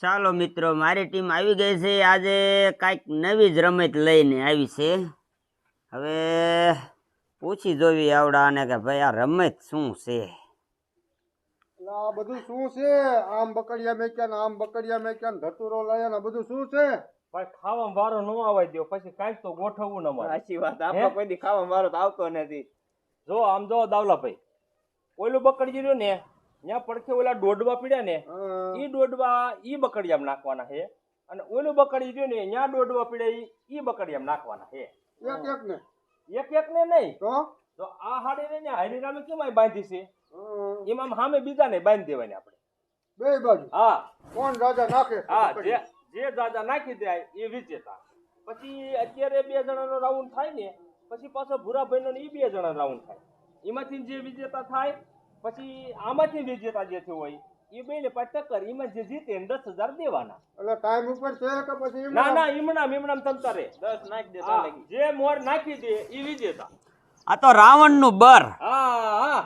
ચાલો મિત્રો મારી ટીમ આવી ગઈ છે. આજે કાંઈક નવી જ રમત લઈને આવી છે. હવે પૂછી જોવી આવડાને કે ભાઈ આ રમત શું છે? આ બધું શું છે? આમ બકડિયા મેક્યા ને આમ બકડિયા મેક્યા ને ધતુરો લાયા ને બધું શું છે? ભાઈ ખાવામાં વારો ન આવવા દો પછી કાંઈક તો ગોઠવવું ન મળે સાચી વાત. આપણે કોઈ દી ખાવા વારો તો આવતો નથી. જો આમ જો દાવલાભાઈ. ઓલું બકડી રહ્યું ને ત્યાં પડખે ઓલા દોડવા પીડ્યા ને હા. ઈ દોડવા ઈ બકડિયામાં નાખવાના છે અને ઓલું બકડી રહ્યું ને ત્યાં દોડવા પીડ્યા ઈ બકડિયામાં નાખવાના છે એક એક ને. એક એક ને નહીં. તો? તો આ હાડી ને હરિરામે કેમ બાંધી છે? હા. એમાં સામે બીજા બીજાને બાંધી દેવાની આપણે. બે બાજુ. હા. કોણ રાજા નાખે? હા જે જે દાદા નાખી દે એ વિજેતા પછી અત્યારે બે જણાનો રાઉન્ડ થાય ને પછી પાછો ભૂરાભાઈનો ને ઈ બે જણા રાઉન્ડ થાય. એમાંથી જે વિજેતા થાય પછી આમાંથી વિજેતા જે થયું હોય એ બેને પાછી ટક્કર એમાં જે જીતે એને દસ હજાર દેવાના. એટલે ટાઈમ ઉપર છે કે પછી ના ના ઈમણામ ઈમણામ તંતરે દસ નાખી દે હા, જે મોર નાખી દે એ વિજેતા. આ તો રાવણનું બર. હા હા.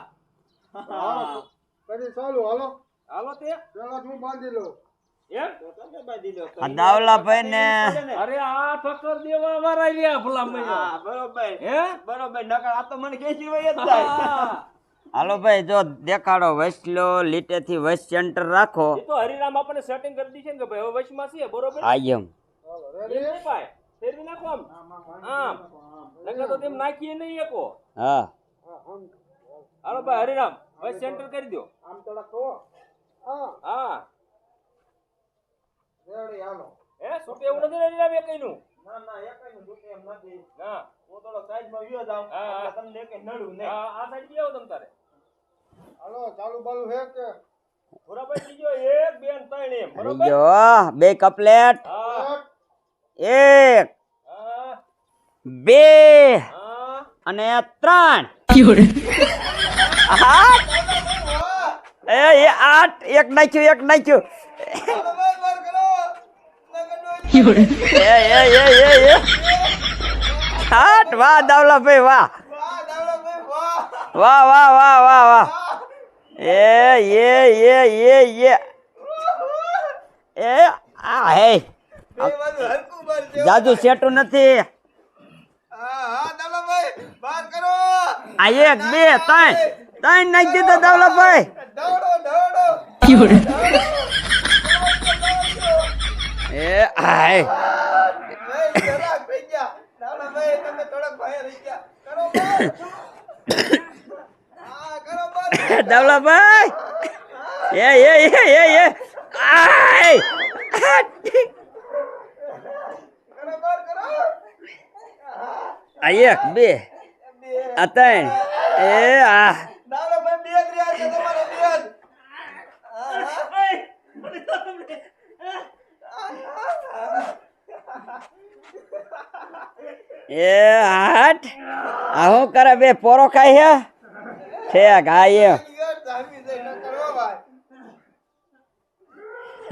હાલો, કરી ચાલુ હાલો. હાલો તે. પેલા હું બાંધી લઉં. એમ? તો તમે બાંધી લો તો આ દાવલાભાઈ ને અરે આ ટક્કર દેવા વાળા લ્યા ભલા મૈયા. બરોબર. હે? બરોબર. નકર આ તો મને ખેંચી હોય જ થાય હા. હાલો ભાઈ જો દેખાડો વસલો લીટેથી વસ સેન્ટર રાખો. એ તો હરિરામ આપણને સેટિંગ કરી દીધી છે ને કે ભાઈ હવે વચમાં છે બરોબર? આ એમ. ફેરવી નાખો આમ. આમ. નકર તો તેમ નાખીએ નહીં એકો. હા. હાલો ભાઈ હરિરામ હવે સેન્ટર કરી દો આમ થોડાક તો હા. હા. Ready hello. હે સુટે એવું નથી ને હરિરામ એકઈનું ના ના કઈ નું એમ નથી. હા. હું થોડો સાઈડમાં વ્યો જાઉં હા, હા. તમને કઈ નડું નહીં. હા, આ સાઈડ બી આવો તમ તારે. એક બે કપલેટ. એક. બે. અને ત્રણ. આઠ. એ એ આઠ. એક નાખ્યું એક નાખ્યું. એ એ એ એ એ. આઠ. વાહ દાવલાભાઈ વાહ. વાહ વાહ વાહ વાહ વાહ. એ એ એ એ એ એ આ હે જાજુ સેટું નથી. આ એક બે ત્રણ. ત્રણ નાખી દીધો દાવલાભાઈ એ આય દાવલાભાઈ એ એ એ એ એ આય આ એક બે આ ત્રણ એ આ એ આઠ આ શું કરે બે પોરો ખાય છે એમ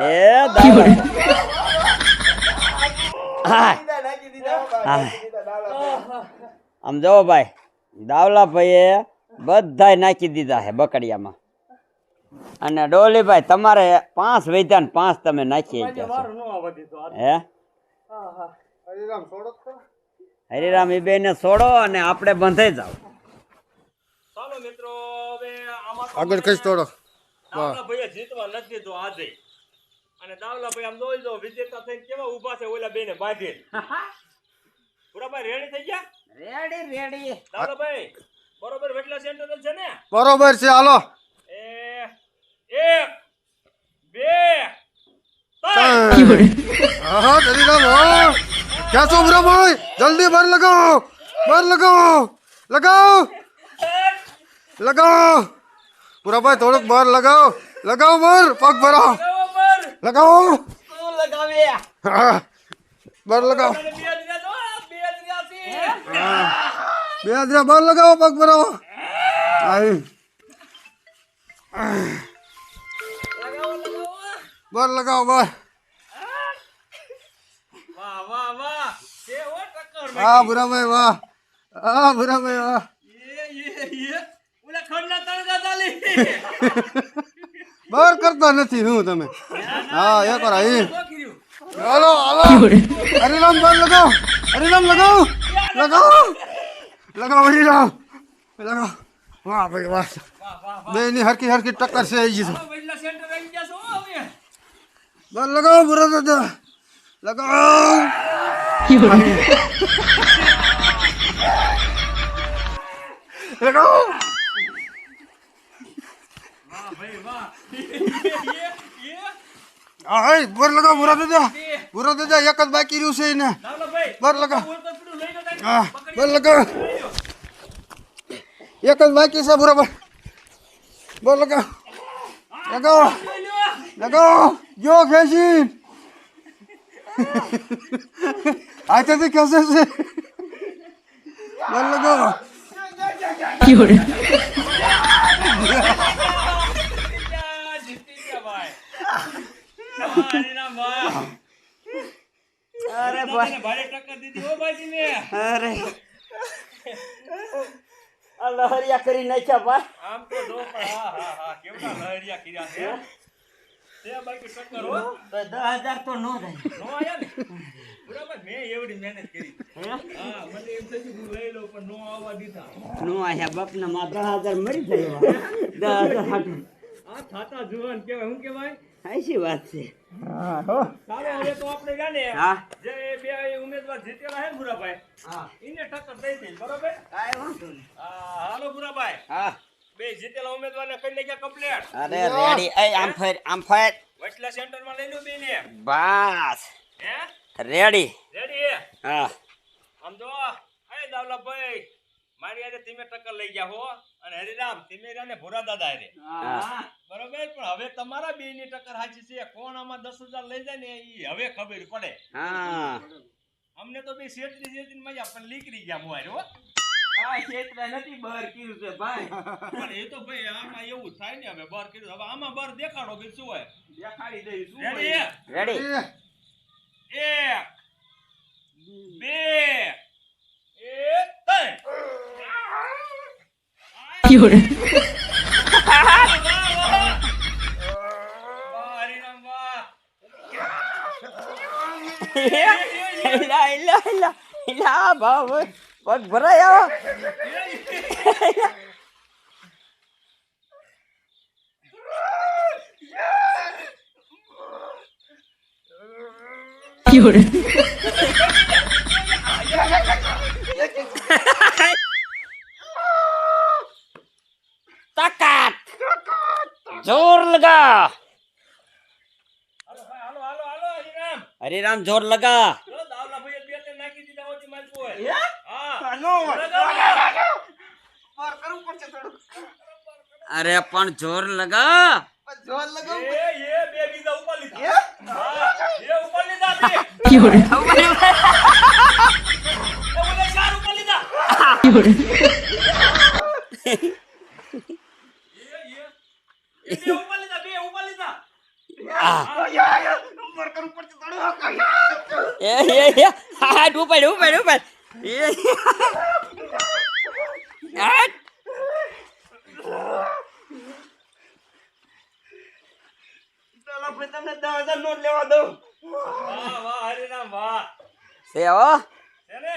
એ દાવલા હા હા આમ જોવો ભાઈ દાવલા ભાઈએ બધાય નાખી દીધા છે બકડિયામાં. અને ડોલીભાઈ તમારે પાંચ વૈધા ને પાંચ તમે નાખી ગયા. હે? હરિરામ એ બેને છોડો અને આપણે બંધાઈ જાવ ચાલો મિત્રો હવે આમાં તો આગળ કઈ થોડો. દાવલાભાઈએ જીતવા નથી દીધો આજે. અને દાવલાભાઈ આમ જોઈ જો વિજેતા થઈને કેવા ઊભા છે ઓલા બેને બાંધી પુરાભાઈ રેડી થઈ ગયા? રેડી રેડી દાવલાભાઈ બરોબર વેટલા સેન્ટર છે ને? બરોબર છે હાલો. એ એક બે હા હા. ક્યાં છો ભાઈ? જલ્દી બાર લગાવો. બાર લગાવો. લગાવો. લગાવો. પુરાભાઈ થોડુંક બાર લગાવો. લગાવો બર પગ ભરાવો. લગાવો બર. લગાવે. બે હાજરા બાર લગાવો પગ ભરાવો. બર લગાવો લગાવો. બાર લગાવો બાર. વાહ વાહ વાહ. છે હો ટક્કર હા ભુરાભાઈ વાહ. હા ભુરાભાઈ વાહ. એ એ એ ઓલા ખંડના તળગા ચાલી. બર કરતા નથી હું તમે. હા એક વાર અહીં હાલો હાલો. હરિરામ બાર લગાવો. હરિરામ લગાવો. લગાવો. લગાવો હરિરામ. લગાવો. વાહ ભાઈ વાહ. બે ની હરકી હરકી ટક્કર છે એ જીધું બાર લગાવો બુરા દાદા. લગાવો. લગાવો. હા હે બોર લગાવો બુરા દાદા બુરા દાદા એક જ બાકી રહ્યું છે એને બર લગાવો હા બર લગાવો એક જ બાકી છે બરાબર બોલ લગાવો લગાવો લગાવો જો ખેંચી હાથેથી ખેંચે છે બોલ લગાવો અરે ભાઈ ભારે ટક્કર દીધી હો ભાઈ ને અરે આ લહરિયા કરી નાખ્યા ભાઈ આમ તો જો પણ હા હા હા કેવડા લહેરિયા કર્યા છે તે બાકી ટક્કર હો તો દસ હજાર તો નો થાય નો આયા ને બરાબર મેં એવડી મહેનત કરી હા મને એમ થયું કે હું લઈ લઉં પણ નો આવવા દીધા નો આયા બાપના માં દસ હજાર મળી જાય એવા. દસ હજાર હાટું. આ થાતા જુવાન કેવાય શું કહેવાય હાચી વાત છે. હવે તો આપણે જાણે હા. જે બે ઉમેદવાર જીતેલા હે ભૂરાભાઈ હા. એને ટક્કર દઈ દઈ બરોબર? કાઈ વાંધો નહીં. હા હાલો ભુરાભાઈ. હા. બે જીતેલા ઉમેદવારને કઈ નાખ્યા કમ્પ્લેટ? અરે રેડી એ આમ ફેર આમ ફેર. વચલા સેન્ટરમાં લઈ લો બેને. બસ. હે? રેડી રેડી હા? આમ જો એ દાવલાભાઈ મારી આજે તમે ટક્કર લઈ ગયા હો. અને હરિરામ તમે રહ્યા ને ભોરા દાદા રે બરોબર? પણ હવે તમારા બે ની ટક્કર સાચી છે. કોણ આમાં દસ હજાર લઈ જાય ને એ હવે ખબર પડે. હા. અમને તો બે શેતરી શેતરી મજા પણ લીકરી ગયા મોર હો. કાંઈ ક્ષેત્ર નથી બહાર કીધું છે ભાઈ. પણ એ તો ભાઈ આમાં એવું થાય ને હવે બર કર્યું હવે આમાં બર દેખાડો કે શું હોય? દેખાડી દઈશ શું રેડી એક બે એક હરિરામ, વાહ. એલા એલા એલા એલા ભાવ પગ ભરાય આવો તાકાત જોર લગા હાલો ભાઈ, હાલો, હાલો, હાલો, હરિરામ. હરિરામ જોર લગા જો દાવલાભાઈએ બે ત્રણ નાખી દીધા હોય તે મારી કોઈ. હે? હા. આ નો હોય. તમને દસ હજાર નોટ લેવા દઉં વાહ, વાહ, હરિરામ, વાહ. છે હો છે ને?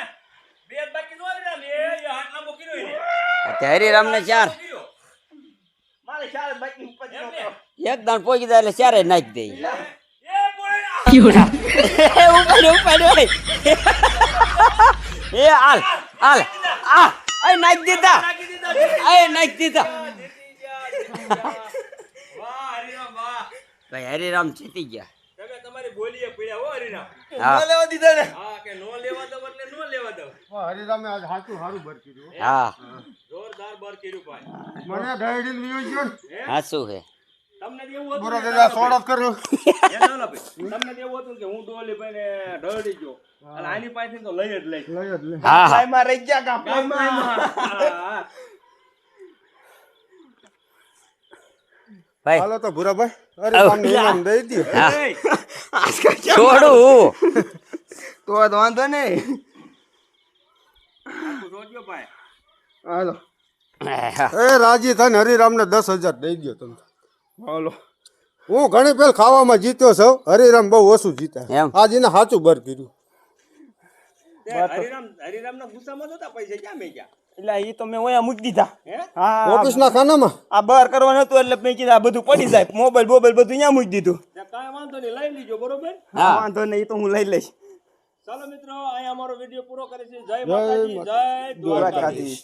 બે બાકી નો હરિરામ. એ, એ હાથ લાંબો કર્યો એને. ને ચાર મારે ચાર બાકી ઉપર? એક દાણ પોકી જાય એટલે ચારે નાખી દે. એ, બોલ. ઉપાડ ઉપાડ એ હાલ હાલ. આ અય નાખી દીધા. દીધા. નાખી દીધા. ભાઈ હરિરામ જીતી ગયા. તમે તમારી બોલીએ પીડ્યા હો હરિરામ. હા. લેવા દીધા ને? હા કે નો લેવા દો એટલે નો લેવા દો હરિરામે આજ સાચું સારું બર કીધું. હા. જોરદાર બર કર્યું ભાઈ. મને ડાયડી વિયો ગયો હે? બુરા ને, દાદા દાદાભાઈ? સોડા કર્યો. તમને એવું હતું કે હું ડોલી ભાઈ ને ઢળી ગયો અને આની પાસેથી તો લઈ જ લઈ લઈ જ લે. હા હા. રહી ગયા ગામમાં હા, ભાઈ. હાલો તો ભૂરાભાઈ હરિરામને ઇનામ દઈ દે. છોડું. તો વાંધો નહીં. હાલો. એ રાજી થઈને હરિરામને દસ હજાર દઈ દો તમે હાલો. હું ઘણી પેલ ખાવામાં જીત્યો છું. હરિરામ બહુ ઓછું જીતા એમ? આજ એને સાચું બર કર્યું. તે હરિરામ હરિરામના ગુસ્સામાં નહોતા પૈસા ક્યાં મેં ગયા એટલે એ તો મેં ઓયા મૂકી દીધા. હે? ખાનામાં? આ બહાર કરવાનું હતું એટલે મેં કીધું આ બધું પડી જાય. મોબાઈલ બોબાઈલ બધું અહીંયા મૂકી દીધું. કાંઈ વાંધો નહીં લઈ લીજો બરોબર? હા. વાંધો નહીં તો હું લઈ લઈશ. ચાલો મિત્રો અહીંયા અમારો વીડિયો પૂરો કરે છે જય માતાજી જય દ્વારકાધીશ દ્વારકાધીશ.